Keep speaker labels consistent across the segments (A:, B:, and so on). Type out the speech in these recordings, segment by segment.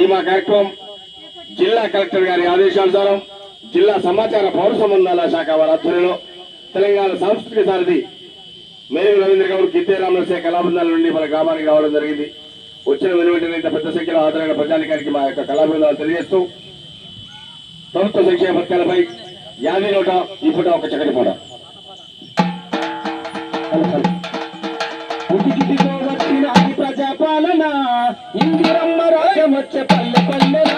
A: ఈ మా కార్యక్రమం జిల్లా కలెక్టర్ గారి ఆదేశానుసారం జిల్లా సమాచార పౌర సంబంధాల శాఖ వారి ఆధ్వర్యంలో తెలంగాణ సాంస్కృతిక సారథి మేరీ రవీంద్ర గౌడ్ గిద్దే రామనరసే కళాబృందాల నుండి మన గ్రామానికి రావడం జరిగింది. వచ్చిన వెనువెంటనే ఇంత పెద్ద సంఖ్యలో హాజరైన ప్రజానికానికి మా యొక్క కళాబృందాలు తెలియజేస్తూ ప్రభుత్వ సంక్షేమ పథకాలపై యాది నోట ఈ పూట ఒక చక్కటి పూట.
B: ఇందిరమ్మ రాజమచ్చ పల్లె పల్లెన?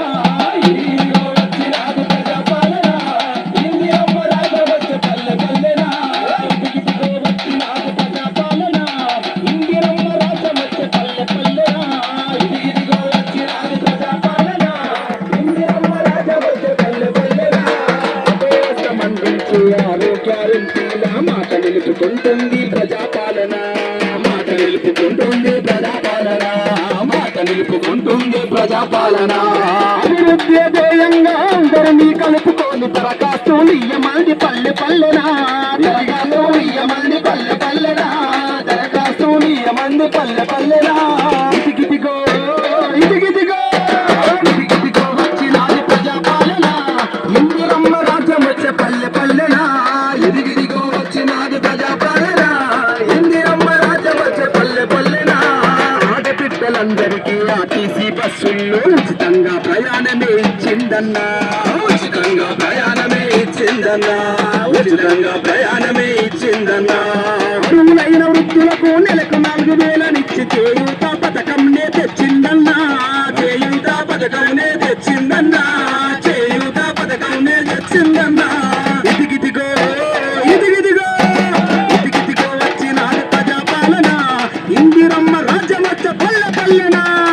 B: మాట నిలుపుకుంటుంది ప్రజాపాలన? మాట నిలుపుకుంటుంది ప్రజాపాలన? నిలుపుకుంటుంది ప్రజాపాలన. అభివృద్ధి ధ్యేయంగా అందరినీ కలుపుకొని దరఖాస్తు ఇయ్యమంది పల్లె పల్లెనా. దరఖాస్తు ఇయ్యమంది పల్లె పల్లెనా. దరఖాస్తు ఇయ్యమంది పల్లె పల్లెనా. ఆడపిట్టలందరికీ ఆర్టీసీ బస్సుల్లో ఉచితంగా ప్రయాణమే ఇచ్చిందన్నా. ఉచితంగా ప్రయాణమే ఇచ్చిందన్నా. ఉచితంగా ప్రయాణమే ఇచ్చిందన్నా. అరువులైన వృద్ధులకు నెలకు నాలుగు వేలనిచ్చి చేయూత పథకంనే తెచ్చిందన్నా. చేయూత పథకంనే తెచ్చిందన్నా. చేయూత పథకంనే తెచ్చిందన్నా. ఇదిగిదిగో వచ్చిన ప్రజాపాలన ఇందిరమ్మ